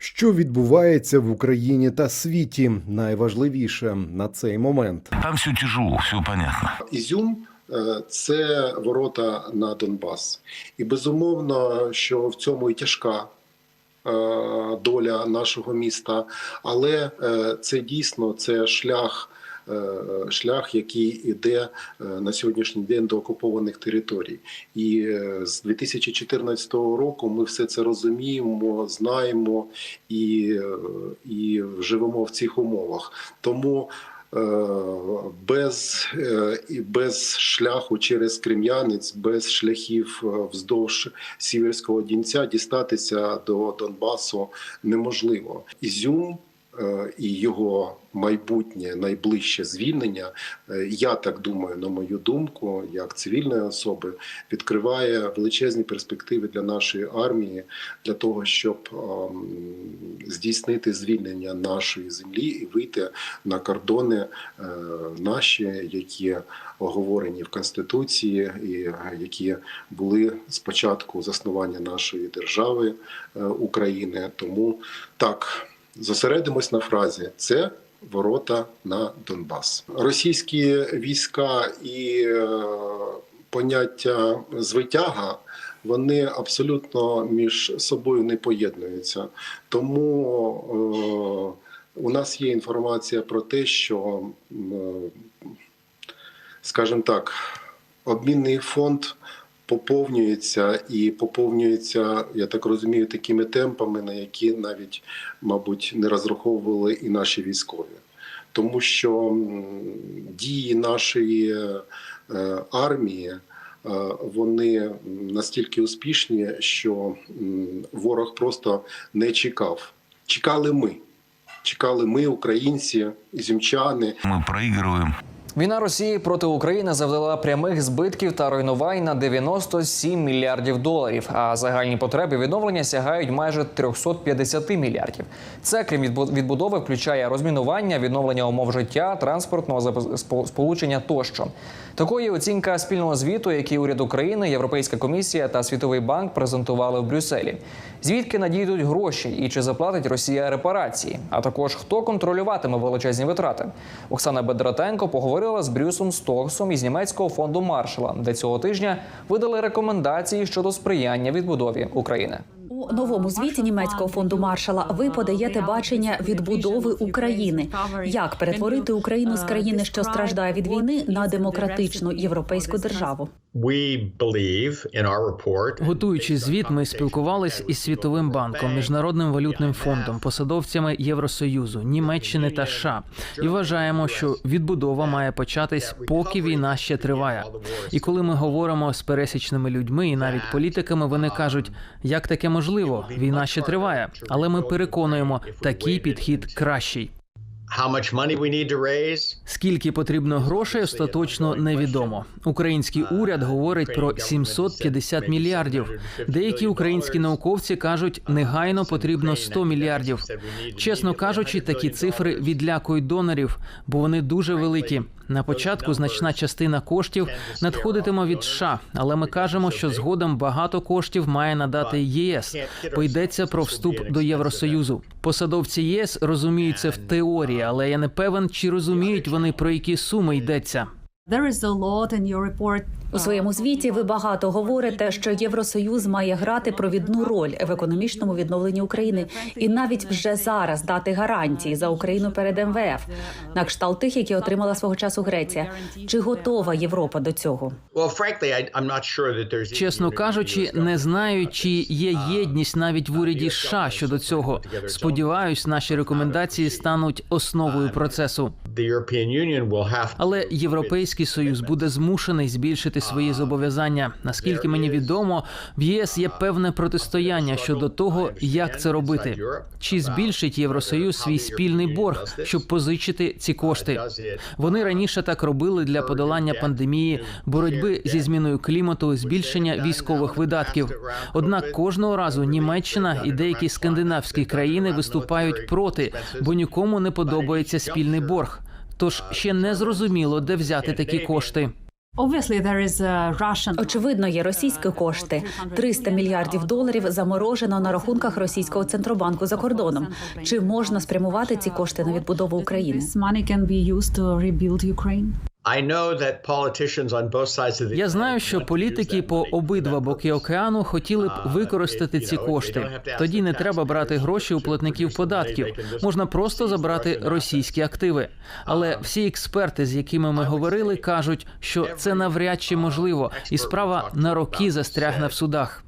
Що відбувається в Україні та світі? Найважливіше на цей момент. Там все тяжело, все понятно. Ізюм е, це ворота на Донбас. І безумовно, що в цьому і тяжка е, доля нашого міста, але е, це дійсно це шлях. Е, Шлях, який іде е, на сьогоднішній день до окупованих територій, і е, з 2014 року ми все це розуміємо, знаємо і, і живемо в цих умовах. Тому без, без шляху через Крем'янець, без шляхів вздовж Сіверського Дінця дістатися до Донбасу неможливо. Ізюм і його майбутнє найближче звільнення, е, я так думаю, на мою думку, як цивільної особи, відкриває величезні перспективи для нашої армії для того, щоб ем, здійснити звільнення нашої землі і вийти на кордони е, наші, які оговорені в Конституції, і е, які були спочатку заснування нашої держави е, України. Тому так зосередимось на фразі це. Ворота на Донбас. Російські війська і е, поняття звитяга вони абсолютно між собою не поєднуються. Тому е, у нас є інформація про те, що, е, скажімо так, обмінний фонд поповнюється і поповнюється, я так розумію, такими темпами, на які навіть, мабуть, не розраховували і наші військові. Тому що дії нашої е, армії е, вони настільки успішні, що ворог просто не чекав. Чекали ми. Чекали ми, українці, ізюмчани, Мы проигрываем. Війна Росії проти України завдала прямих збитків та руйнувань на 97 мільярдів доларів. А загальні потреби відновлення сягають майже 350 мільярдів. Це крім відбудови включає розмінування, відновлення умов життя, транспортного сполучення тощо. Такої оцінка спільного звіту, який уряд України, Європейська комісія та Світовий банк презентували в Брюсселі. Звідки надійдуть гроші і чи заплатить Росія репарації? А також хто контролюватиме величезні витрати? Оксана Бедратенко поговорила з Брюсом Стоксом із німецького фонду Маршала, де цього тижня видали рекомендації щодо сприяння відбудові України. У новому звіті німецького фонду Маршала ви подаєте бачення відбудови України. Як перетворити Україну з країни, що страждає від війни, на демократичну європейську державу? Готуючи звіт, ми спілкувались із Світовим банком, міжнародним валютним фондом, посадовцями Євросоюзу, Німеччини та США і вважаємо, що відбудова має початись, поки війна ще триває. І коли ми говоримо з пересічними людьми і навіть політиками, вони кажуть, як таке можливо, війна ще триває. Але ми переконуємо, такий підхід кращий. Скільки потрібно грошей, остаточно невідомо. Український уряд говорить про 750 мільярдів. Деякі українські науковці кажуть, негайно потрібно 100 мільярдів. Чесно кажучи, такі цифри відлякують донорів, бо вони дуже великі. На початку значна частина коштів надходитиме від США, але ми кажемо, що згодом багато коштів має надати ЄС. Пойдеться про вступ до Євросоюзу. Посадовці ЄС розуміють це в теорії, але я не певен, чи розуміють вони про які суми йдеться. There is a lot in your report. У своєму звіті ви багато говорите, що Євросоюз має грати провідну роль в економічному відновленні України і навіть вже зараз дати гарантії за Україну перед МВФ, на кшталт тих, які отримала свого часу Греція. Чи готова Європа до цього? Чесно кажучи, не знаю, чи є єдність навіть в уряді США щодо цього. Сподіваюсь, наші рекомендації стануть основою процесу. will have Але Європейський союз буде змушений збільшити свої зобов'язання. Наскільки мені відомо, в ЄС є певне протистояння щодо того, як це робити. Чи збільшить Євросоюз свій спільний борг, щоб позичити ці кошти? Вони раніше так робили для подолання пандемії, боротьби зі зміною клімату, збільшення військових видатків. Однак кожного разу Німеччина і деякі скандинавські країни виступають проти, бо нікому не подобається спільний борг. Тож ще не зрозуміло, де взяти такі кошти. Очевидно, є російські кошти. 300 мільярдів доларів заморожено на рахунках російського центробанку за кордоном. Чи можна спрямувати ці кошти на відбудову України? Я знаю, що політики по обидва боки океану хотіли б використати ці кошти. Тоді не треба брати гроші у платників податків. Можна просто забрати російські активи. Але всі експерти, з якими ми говорили, кажуть, що це навряд чи можливо, і справа на роки застрягне в судах.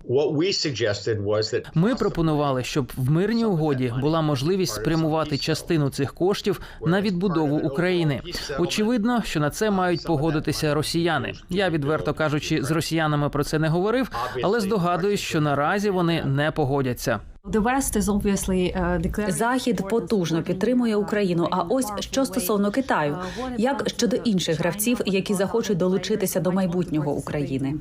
Ми пропонували, щоб в мирній угоді була можливість спрямувати частину цих коштів на відбудову України. Очевидно, що на це мають погодитися росіяни. Я відверто кажучи, з росіянами про це не говорив, але здогадуюсь, що наразі вони не погодяться. Захід потужно підтримує Україну. А ось що стосовно Китаю, як щодо інших гравців, які захочуть долучитися до майбутнього України?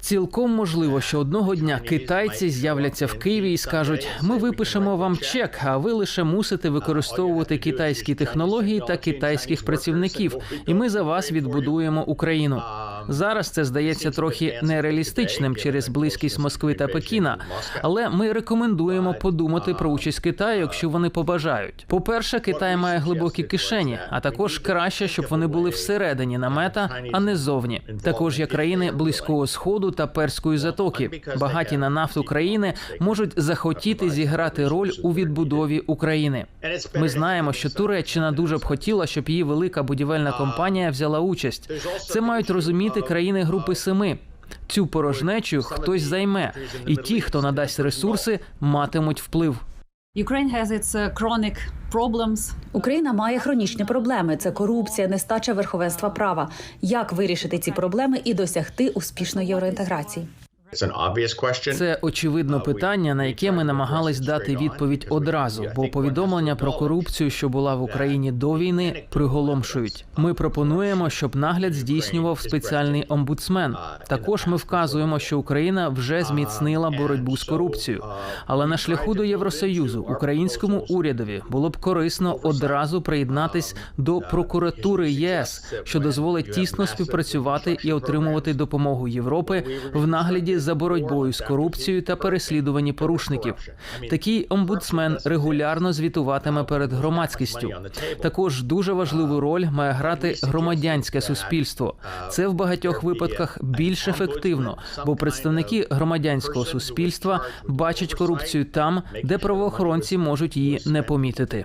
Цілком можливо, що одного дня китайці з'являться в Києві і скажуть: ми випишемо вам чек, а ви лише мусите використовувати китайські технології та китайських працівників, і ми за вас відбудуємо Україну. Зараз це здається трохи нереалістичним через близькість Москви та Пекіна. Але ми рекомендуємо подумати про участь Китаю, якщо вони побажають. По перше, Китай має глибокі кишені, а також краще, щоб вони були всередині намета, а не зовні. Також є країни близького сходу та перської затоки. Багаті на нафту країни можуть захотіти зіграти роль у відбудові України. Ми знаємо, що Туреччина дуже б хотіла, щоб її велика будівельна компанія взяла участь. Це мають розуміти країни Групи Семи. Цю порожнечу хтось займе, і ті, хто надасть ресурси, матимуть вплив. Problems. Україна має хронічні проблеми: це корупція, нестача верховенства права. Як вирішити ці проблеми і досягти успішної євроінтеграції? Це очевидно питання, на яке ми намагались дати відповідь одразу, бо повідомлення про корупцію, що була в Україні до війни, приголомшують. Ми пропонуємо, щоб нагляд здійснював спеціальний омбудсмен. Також ми вказуємо, що Україна вже зміцнила боротьбу з корупцією. Але на шляху до Євросоюзу українському урядові було б корисно одразу приєднатись до прокуратури ЄС, що дозволить тісно співпрацювати і отримувати допомогу Європи в нагляді за боротьбою з корупцією та переслідуванні порушників. Такий омбудсмен регулярно звітуватиме перед громадськістю. Також дуже важливу роль має грати громадянське суспільство. Це в багатьох випадках більш ефективно, бо представники громадянського суспільства бачать корупцію там, де правоохоронці можуть її не помітити.